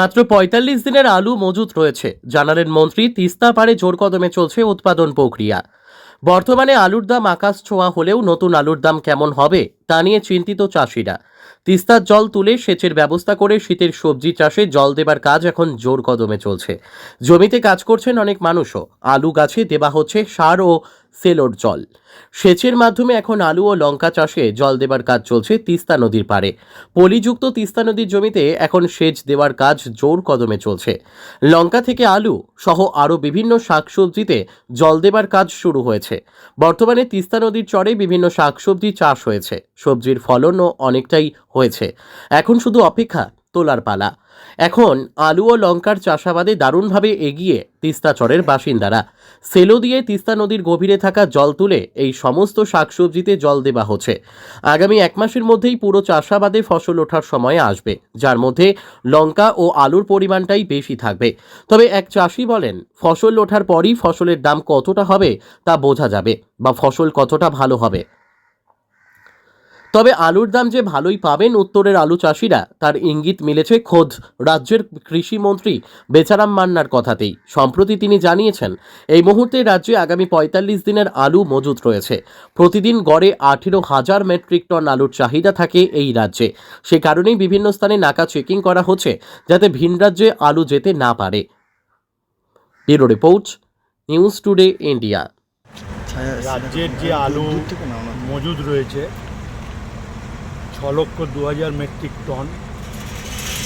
মাত্র পঁয়তাল্লিশ দিনের আলু মজুত রয়েছে। জানালেন মন্ত্রী, তিস্তা পাড়ে জোর কদমে চলছে উৎপাদন প্রক্রিয়া। বর্তমানে আলুর দাম আকাশ ছোঁয়া হলেও নতুন আলুর দাম কেমন হবে, তা নিয়ে চিন্তিত চাষিরা। তিস্তার জল তুলে সেচের ব্যবস্থা করে শীতের সবজি চাষে জল দেবার কাজ এখন জোর কদমে চলছে। জমিতে কাজ করছেন অনেক মানুষও। আলু গাছে দেওয়া হচ্ছে সার ও সেলোর জল। সেচের মাধ্যমে এখন আলু ও লঙ্কা চাষে জল দেবার কাজ চলছে তিস্তা নদীর পাড়ে। পলিযুক্ত তিস্তা নদীর জমিতে এখন সেচ দেওয়ার কাজ জোর কদমে চলছে। লঙ্কা থেকে আলু সহ আরও বিভিন্ন শাকসবজিতে জল দেবার কাজ শুরু হয়েছে। বর্তমানে তিস্তা নদীর চরে বিভিন্ন শাকসবজি চাষ হয়েছে। সবজির ফলনও অনেকটাই হয়েছে। এখন শুধু অপেক্ষা তোলার পালা। এখন আলু ও লঙ্কার চাষাবাদে দারুণভাবে এগিয়ে তিস্তা চরের বাসিন্দারা। সেলো দিয়ে তিস্তা নদীর গভীরে থাকা জল তুলে এই সমস্ত শাকসবজিতে জল দেওয়া হচ্ছে। আগামী এক মাসের মধ্যেই পুরো চাষাবাদে ফসল ওঠার সময় আসবে, যার মধ্যে লঙ্কা ও আলুর পরিমাণটাই বেশি থাকবে। তবে এক চাষি বলেন, ফসল ওঠার পরই ফসলের দাম কতটা হবে তা বোঝা যাবে বা ফসল কতটা ভালো হবে। তবে আলুর দাম যে ভালোই পাবেন উত্তরের আলু চাষিরা, তার ইঙ্গিত মিলেছে খোদ। রাজ্যের কৃষিমন্ত্রী বেচারাম মান্নার কথাতেই। সম্প্রতি তিনি জানিয়েছেন, এই মুহূর্তে রাজ্যে আগামী পঁয়তাল্লিশ দিনের আলু মজুত রয়েছে। প্রতিদিন গড়ে আঠেরো হাজার মেট্রিক টন আলুর চাহিদা থাকে এই রাজ্যে। সে কারণেই বিভিন্ন স্থানে নাকা চেকিং করা হচ্ছে, যাতে ভিন রাজ্যে আলু যেতে না পারে। Bureau report, news today, India. রাজ্যের যে আলু মজুদ রয়েছে লক্ষ দু হাজার মেট্রিক টন।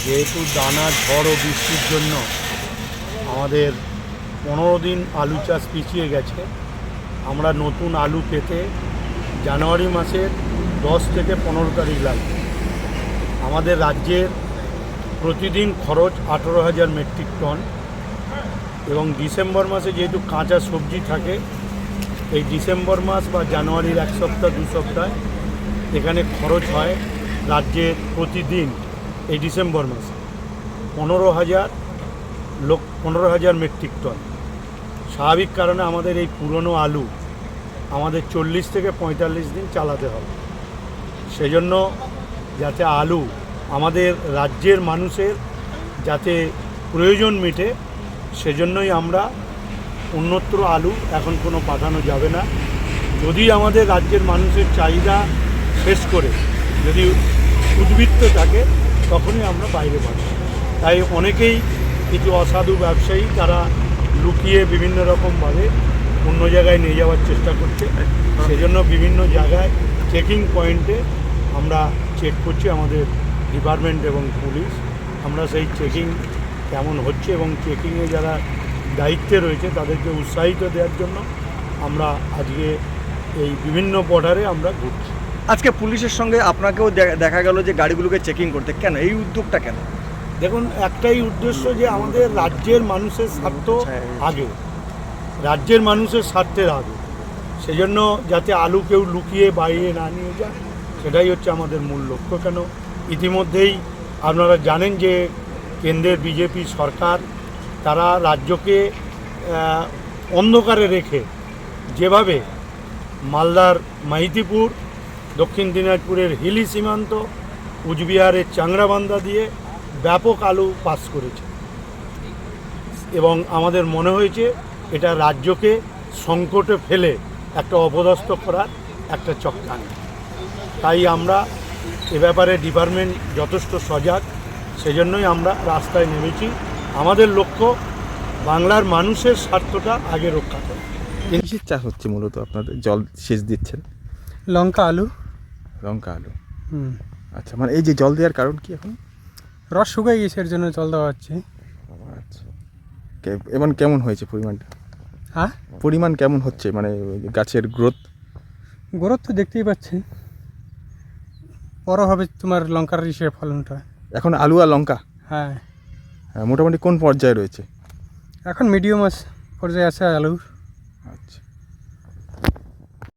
যেহেতু দানা ঝড় ও বৃষ্টির জন্য আমাদের পনেরো দিন আলু চাষ পিছিয়ে গেছে, আমরা নতুন আলু পেতে জানুয়ারি মাসের দশ থেকে পনেরো তারিখ লাগবে। আমাদের রাজ্যের প্রতিদিন খরচ আঠেরো হাজার মেট্রিক টন এবং ডিসেম্বর মাসে যেহেতু কাঁচা সবজি থাকে, এই ডিসেম্বর মাস বা জানুয়ারির এক সপ্তাহ, দু সপ্তাহ এখানে খরচ হয় রাজ্যের প্রতিদিন এই ডিসেম্বর মাসে পনেরো হাজার লোক, পনেরো হাজার মেট্রিক টন। স্বাভাবিক কারণে আমাদের এই পুরনো আলু আমাদের চল্লিশ থেকে পঁয়তাল্লিশ দিন চালাতে হবে। সেজন্য যাতে আলু আমাদের রাজ্যের মানুষের যাতে প্রয়োজন মেটে, সেজন্যই আমরা অন্যত্র আলু এখন কোনো পাঠানো যাবে না। যদি আমাদের রাজ্যের মানুষের চাহিদা শেষ করে, যদি উদ্বৃত্ত থাকে, তখনই আমরা বাইরে পাঠাই তাই অনেকেই কিছু অসাধু ব্যবসায়ী তারা লুকিয়ে বিভিন্ন রকমভাবে অন্য জায়গায় নিয়ে যাওয়ার চেষ্টা করছে। সেজন্য বিভিন্ন জায়গায় চেকিং পয়েন্টে আমরা চেক করছি আমাদের ডিপার্টমেন্ট এবং পুলিশ আমরা সেই চেকিং কেমন হচ্ছে এবং চেকিংয়ে যারা দায়িত্বে রয়েছে তাদেরকে উৎসাহিত দেওয়ার জন্য আমরা আজকে এই বিভিন্ন বর্ডারে আমরা ঘুরছি। আজকে পুলিশের সঙ্গে আপনাকেও দেখা গেল যে গাড়িগুলোকে চেকিং করতে। কেন? এই উদ্যোগটা কেন? দেখুন, একটাই উদ্দেশ্য যে আমাদের রাজ্যের মানুষের স্বার্থ আগে। রাজ্যের মানুষের স্বার্থের আগে। সেজন্য যাতে আলু কেউ লুকিয়ে বাইরে না নিয়ে যায়, সেটাই হচ্ছে আমাদের মূল লক্ষ্য কেন? ইতিমধ্যেই আপনারা জানেন যে কেন্দ্রের বিজেপি সরকার, তারা রাজ্যকে অন্ধকারে রেখে যেভাবে মালদার মাহিতিপুর দক্ষিণ দিনাজপুরের হিলি সীমান্ত কুচবিহারের চাংড়াবান্ধা দিয়ে ব্যাপক আলু পাস করেছে। এবং আমাদের মনে হয়েছে এটা রাজ্যকে সংকটে ফেলে একটা অপদস্থ করার একটা চক্রান্ত। তাই আমরা এ ব্যাপারে ডিপার্টমেন্ট যথেষ্ট সজাগ সেজন্যই আমরা রাস্তায় নেমেছি। আমাদের লক্ষ্য বাংলার মানুষের স্বার্থটা আগে রক্ষা করা। কিসের চাষ হচ্ছে মূলত আপনাদের? জল সেচ দিচ্ছেন? লঙ্কা আলু। লঙ্কা আলু হুম। আচ্ছা মানে এই যে জল দেওয়ার কারণ কি এখন? রস শুকাই গেছে এর জন্য জল দেওয়া হচ্ছে। আচ্ছা। এবং কেমন হয়েছে পরিমাণটা? হ্যাঁ? পরিমাণ কেমন হচ্ছে মানে গাছের গ্রোথ গ্রোথ তো দেখতেই পাচ্ছি। বড় হবে তোমার লঙ্কার ইসে ফলনটা। এখন আলু আর লঙ্কা? হ্যাঁ। হ্যাঁ, মোটামুটি কোন পর্যায়ে রয়েছে? এখন মিডিয়াম পর্যায়ে আছে আলুর। আচ্ছা।